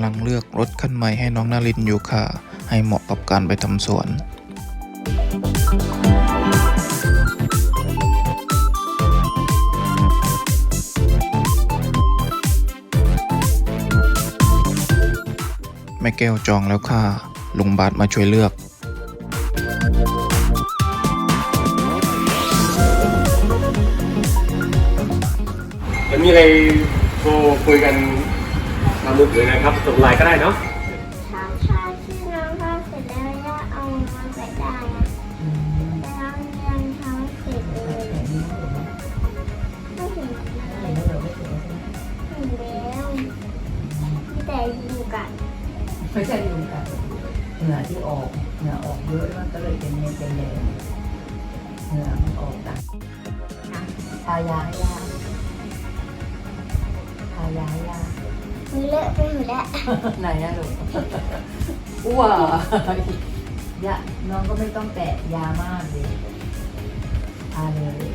กำลังเลือกรถคันใหม่ให้น้องนารินอยู่ค่ะ ให้เหมาะกับการไปทำสวน แม่แก้วจองแล้วค่ะ ลุงบาทมาช่วยเลือกจะมีอะไรโทรคุยกัน ทางมือถือนะครับส่งไลน์ก็ได้เนาะชาชาที่น้องทำเสร็จแล้วจะเอามาใส่ได้อะแต่น้องยังทำไม่เสร็จเลยไม่เห็นเลยเห็นแล้วมีแต่อยู่กันไม่ใช่ยุงกัดเหงื่อที่ออกเหงื่อออกเยอะมันก็เลยเป็นเม็ดเป็นแดงเหงื่อมันออกต่างนะทายาให้ยาทายาให้ยา มีเลอะไปหมดแล้วไหนอะลูกอ้วยาน้องก็ไม่ต้องแตะยามากเลยทาเลย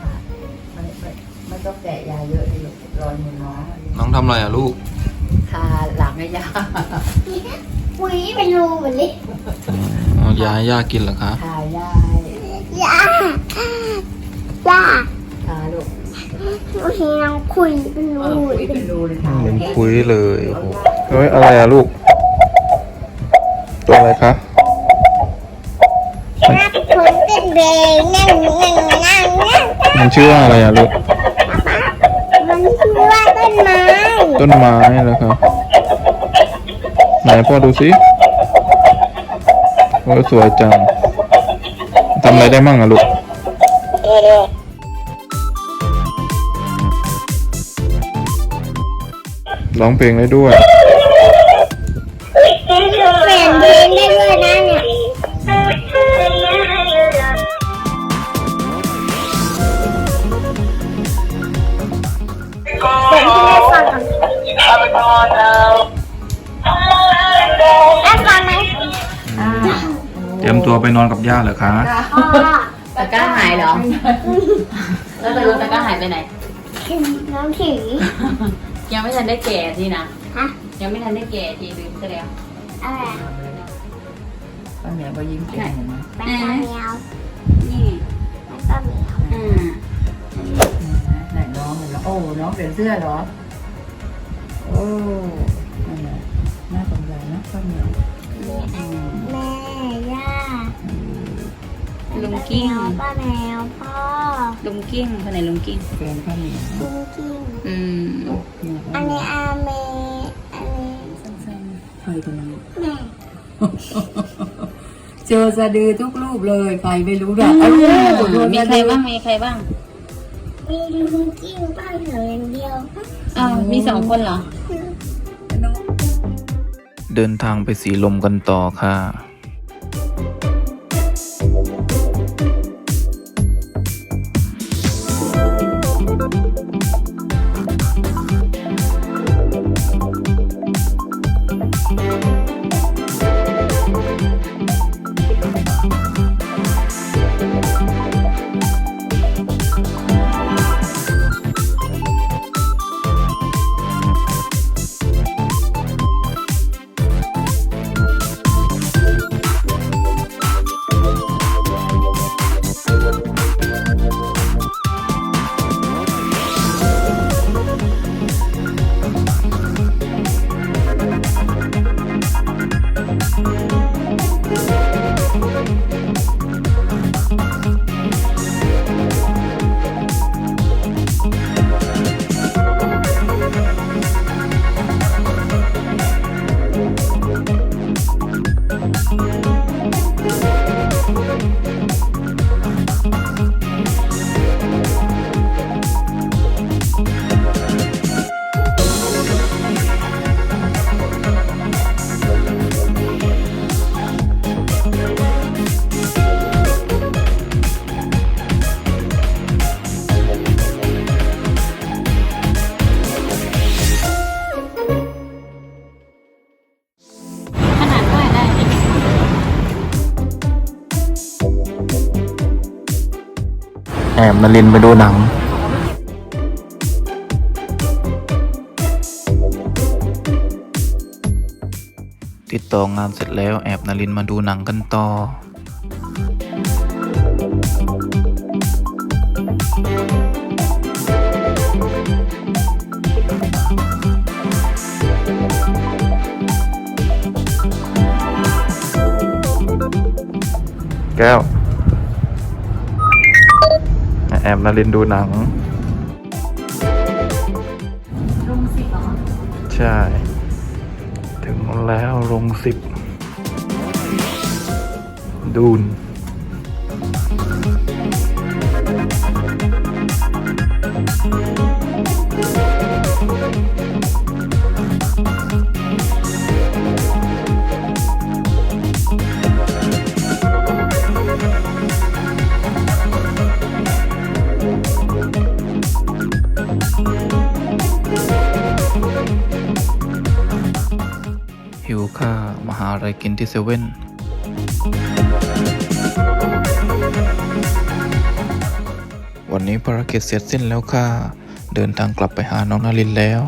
ทาไม่ไม่ไม่ต้องแตะยาเยอะเลยลูกรอยมือน้องน้องทำอะไรอะลูก ทาหลังให้ยาปุ๋ยเป็นรูหมดเลยเอายาให้ย่ากินเหรอคะทายาให้ย่าย่าทาลูก หนูเห็นน้องคุยเป็นรูเออคุยเป็นรูเลยค่ะเหมือนคุยเลยโอ้โหเฮ้ยอะไรอะลูก ตัวอะไรคะน้าผลเป็นแดงนั่งนั่งนั่งนั่งมันชื่อว่าอะไรอะลูก มันชื่อว่าต้นไม้ต้นไม้เหรอครับ ไหนพ่อดูสิโอ้ยสวยจังทำอะไรได้มั่งอะลูก ร้องเพลงได้ด้วยเปลี่ยนเพลงได้ด้วยนะเนี่ยเปิดให้แม่ฟังก่อนแม่ฟังไหมอ่าเตรียมตัวไปนอนกับย่าเหรอคะพ่อตะกร้าหายเหรอ แล้วตะกร้าตะกร้าหายไปไหนน้องถือ ยังไม่ทันได้แก่ทีนะ ฮะยังไม่ทันได้แก่ทีลืมซะแล้วอะไรป้าเหมียวก็ยิ้มเก่งเห็นไหมแม่แมวนี่แม่ก็แมวอ่าไหนน้องเห็นแล้วโอ้ น้องเปลี่ยนเสื้อเหรอ โอ้นั่นแหละน่าสนใจนะป้าเหมียวแม่ย่าลุงกิ้งป้าแมวพ่อลุงกิ้งคนไหนลุงกิ้ง แฟนป้าเหมียว กิ้งกิ้ง อืมเนี่ย อันนี้อาเมอันนี้ใครคนนั้นแม่เจอสะดือทุกรูปเลยใครไม่รู้ด่ะเอ้าโดนมีสะใครดือบ้างมีใครบ้างมีลุงกิ้งป้าเหลืออย่างเดียวอ้าวมีสองคนเหรอ เดินทางไปสีลมกันต่อค่ะ แอบนารินไปดูหนัง ติดต่องานเสร็จแล้วแอบนารินมาดูหนังกันต่อแก้ว อบนารินดูหนัง ลงสิบเหรอใช่ ถึงแล้วลงสิบ ดูน ไรกินที่เซเว่นวันนี้ภารกิจเสร็จสิ้นแล้วค่ะ เดินทางกลับไปหาน้องนารินแล้ว